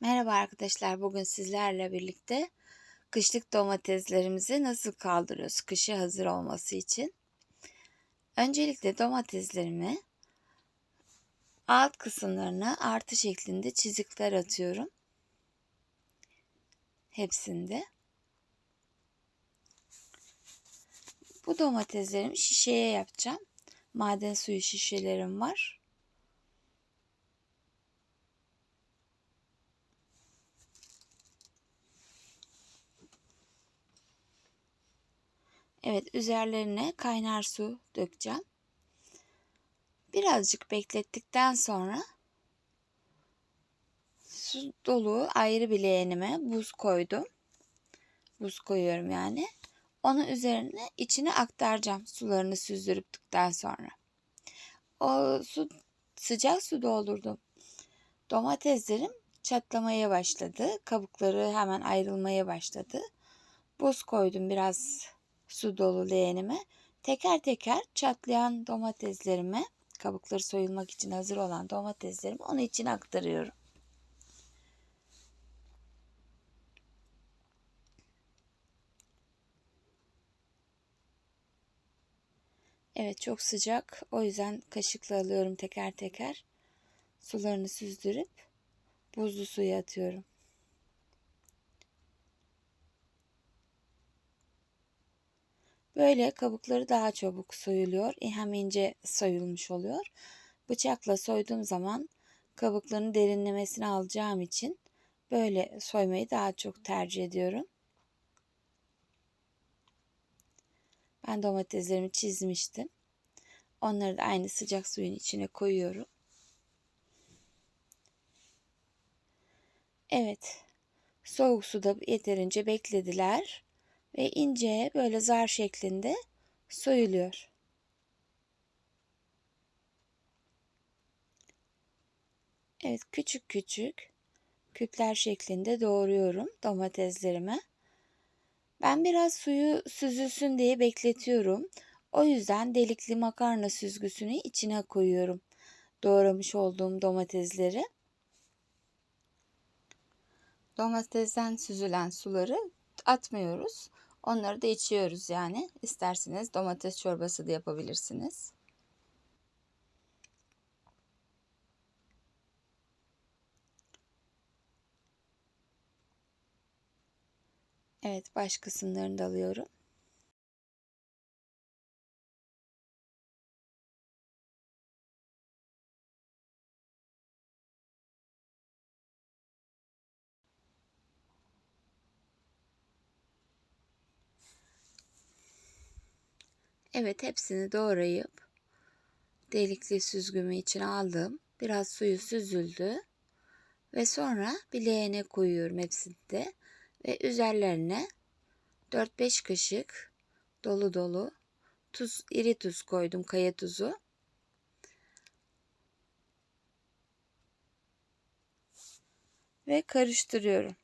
Merhaba arkadaşlar. Bugün sizlerle birlikte kışlık domateslerimizi nasıl kaldırıyoruz kışı hazır olması için. Öncelikle domateslerimi alt kısımlarına artı şeklinde çizikler atıyorum. Hepsinde. Bu domateslerimi şişeye yapacağım. Maden suyu şişelerim var. Evet üzerlerine kaynar su dökeceğim. Birazcık beklettikten sonra su dolu ayrı bir leğenime buz koydum. Buz koyuyorum yani. Onu üzerine içine aktaracağım sularını süzdürüptükten sonra. O su sıcak su doldurdum. Domateslerim çatlamaya başladı. Kabukları hemen ayrılmaya başladı. Buz koydum biraz su dolu leğenime teker teker çatlayan domateslerime kabukları soyulmak için hazır olan domateslerimi onu içine aktarıyorum. Evet çok sıcak. O yüzden kaşıkla alıyorum teker teker. Sularını süzdürüp buzlu suya atıyorum. Böyle kabukları daha çabuk soyuluyor. Hem ince soyulmuş oluyor. Bıçakla soyduğum zaman kabukların derinlemesini alacağım için böyle soymayı daha çok tercih ediyorum. Ben domateslerimi çizmiştim. Onları da aynı sıcak suyun içine koyuyorum. Evet. Soğuk suda yeterince beklediler ve ince böyle zar şeklinde soyuluyor. Evet küçük küçük küpler şeklinde doğruyorum domateslerimi. Ben biraz suyu süzülsün diye bekletiyorum. O yüzden delikli makarna süzgüsünü içine koyuyorum. Doğramış olduğum domatesleri. Domatesten süzülen suları atmıyoruz. Onları da içiyoruz yani. İsterseniz domates çorbası da yapabilirsiniz. Evet baş kısımlarını da alıyorum. Evet hepsini doğrayıp delikli süzgümü içine aldım. Biraz suyu süzüldü. Ve sonra bir leğene koyuyorum hepsini de. Ve üzerlerine 4-5 kaşık dolu dolu tuz, iri tuz koydum, kaya tuzu. Ve karıştırıyorum.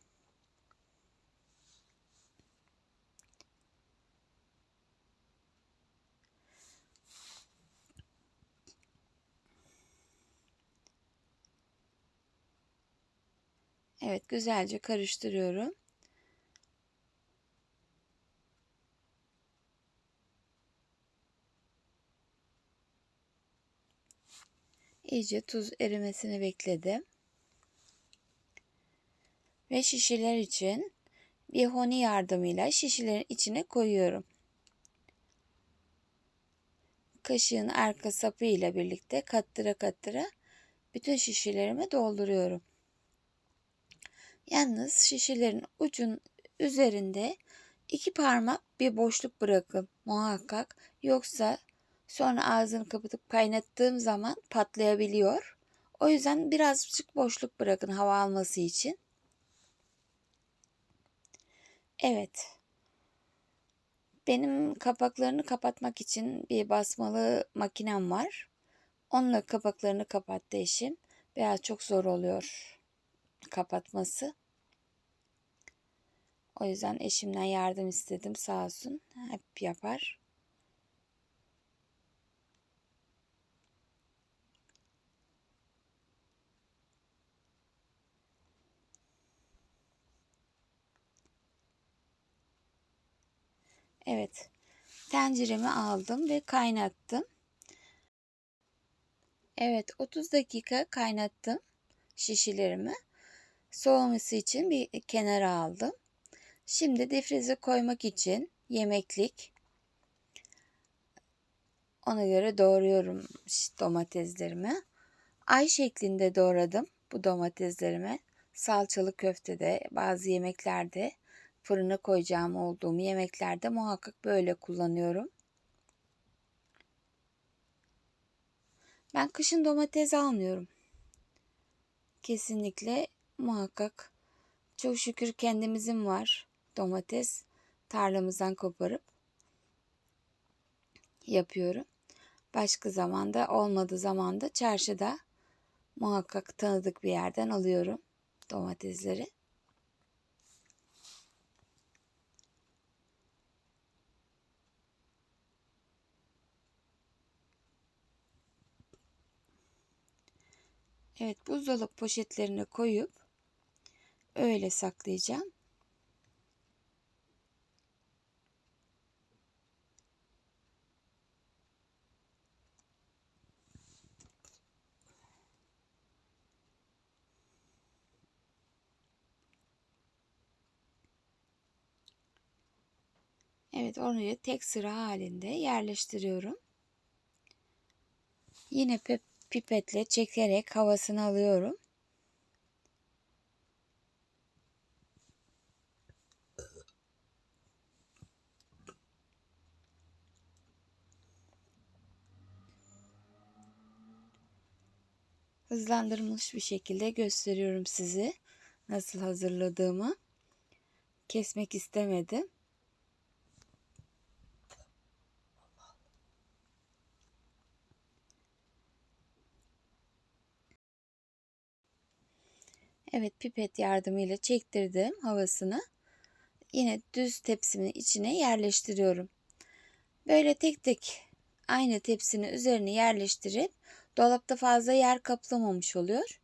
Evet güzelce karıştırıyorum. İyice tuz erimesini bekledim. Ve şişeler için bir honi yardımıyla şişelerin içine koyuyorum. Kaşığın arka sapı ile birlikte kattıra kattıra bütün şişelerimi dolduruyorum. Yalnız şişelerin ucun üzerinde iki parmak bir boşluk bırakın muhakkak. Yoksa sonra ağzını kapatıp kaynattığım zaman patlayabiliyor. O yüzden birazcık boşluk bırakın hava alması için. Evet. Benim kapaklarını kapatmak için bir basmalı makinem var. Onunla kapaklarını kapattı eşim. Biraz çok zor oluyor kapatması. O yüzden eşimden yardım istedim sağ olsun. Hep yapar. Evet. Tenceremi aldım ve kaynattım. Evet 30 dakika kaynattım şişelerimi. Soğuması için bir kenara aldım. Şimdi difrize koymak için yemeklik ona göre doğruyorum domateslerimi. Ay şeklinde doğradım bu domateslerimi. Salçalı köftede, bazı yemeklerde, fırına koyacağım olduğum yemeklerde muhakkak böyle kullanıyorum. Ben kışın domates almıyorum. Kesinlikle muhakkak çok şükür kendimizin var domates tarlamızdan koparıp yapıyorum. Başka zamanda olmadığı zamanda çarşıda muhakkak tanıdık bir yerden alıyorum domatesleri. Evet buzdolabı poşetlerine koyup öyle saklayacağım. Evet oraya tek sıra halinde yerleştiriyorum. Yine pipetle çekerek havasını alıyorum. Hızlandırılmış bir şekilde gösteriyorum sizi nasıl hazırladığımı. Kesmek istemedim. Evet pipet yardımıyla çektirdim havasını. Yine düz tepsimin içine yerleştiriyorum. Böyle tek tek aynı tepsinin üzerine yerleştirip dolapta fazla yer kaplamamış oluyor.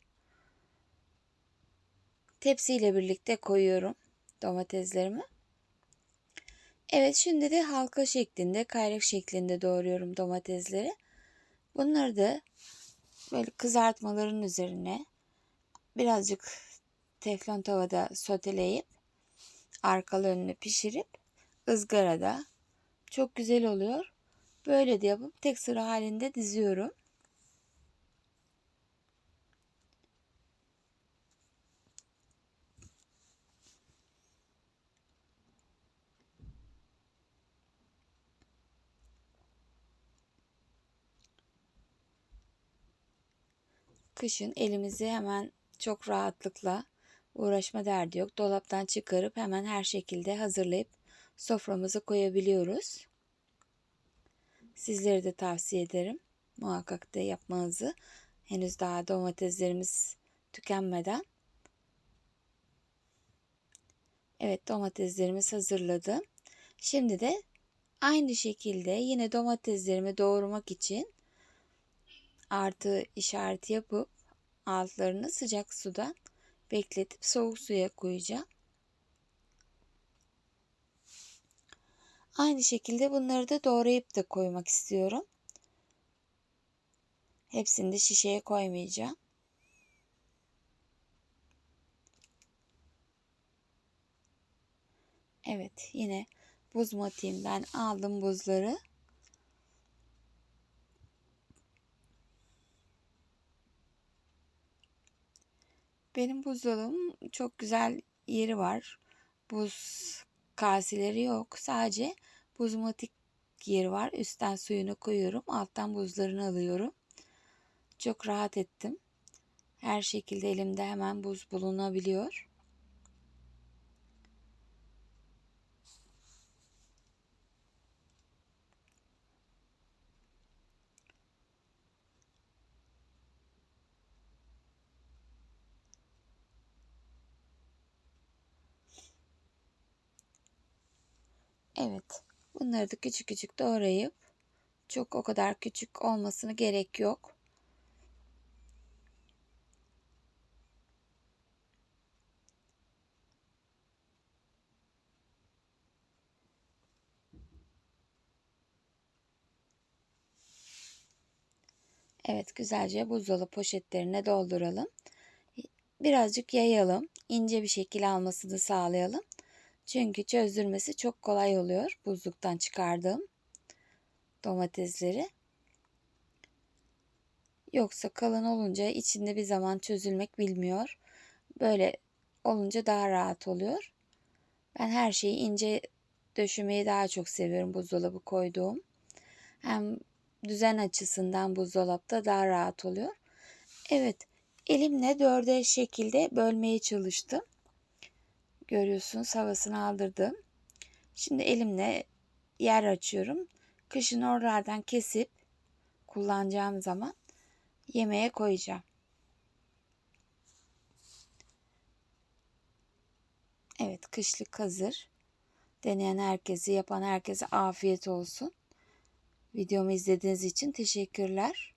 Tepsiyle birlikte koyuyorum domateslerimi. Evet şimdi de halka şeklinde, kayrak şeklinde doğruyorum domatesleri. Bunları da böyle kızartmaların üzerine birazcık teflon tavada soteleyip arkalı önüne pişirip ızgarada çok güzel oluyor. Böyle de yapıp tek sıra halinde diziyorum. Kışın elimizi hemen çok rahatlıkla uğraşma derdi yok. Dolaptan çıkarıp hemen her şekilde hazırlayıp soframıza koyabiliyoruz. Sizlere de tavsiye ederim. Muhakkak da yapmanızı. Henüz daha domateslerimiz tükenmeden. Evet domateslerimiz hazırladım. Şimdi de aynı şekilde yine domateslerimi doğurmak için artı işareti yapıp altlarını sıcak suda bekletip soğuk suya koyacağım. Aynı şekilde bunları da doğrayıp da koymak istiyorum. Hepsini de şişeye koymayacağım. Evet yine buz motifimden aldım buzları. Benim buzdolabım çok güzel yeri var. Buz kaseleri yok. Sadece buzmatik yeri var. Üstten suyunu koyuyorum. Alttan buzlarını alıyorum. Çok rahat ettim. Her şekilde elimde hemen buz bulunabiliyor. Evet. Bunları da küçük küçük doğrayıp çok o kadar küçük olmasına gerek yok. Evet güzelce buzdolabı poşetlerine dolduralım. Birazcık yayalım. ince bir şekil almasını sağlayalım. Çünkü çözdürmesi çok kolay oluyor buzluktan çıkardığım domatesleri. Yoksa kalın olunca içinde bir zaman çözülmek bilmiyor. Böyle olunca daha rahat oluyor. Ben her şeyi ince döşemeyi daha çok seviyorum buzdolabı koyduğum. Hem düzen açısından buzdolapta daha rahat oluyor. Evet elimle dörde şekilde bölmeye çalıştım. Görüyorsunuz havasını aldırdım. Şimdi elimle yer açıyorum. Kışın oralardan kesip kullanacağım zaman yemeğe koyacağım. Evet kışlık hazır. Deneyen herkesi, yapan herkese afiyet olsun. Videomu izlediğiniz için teşekkürler.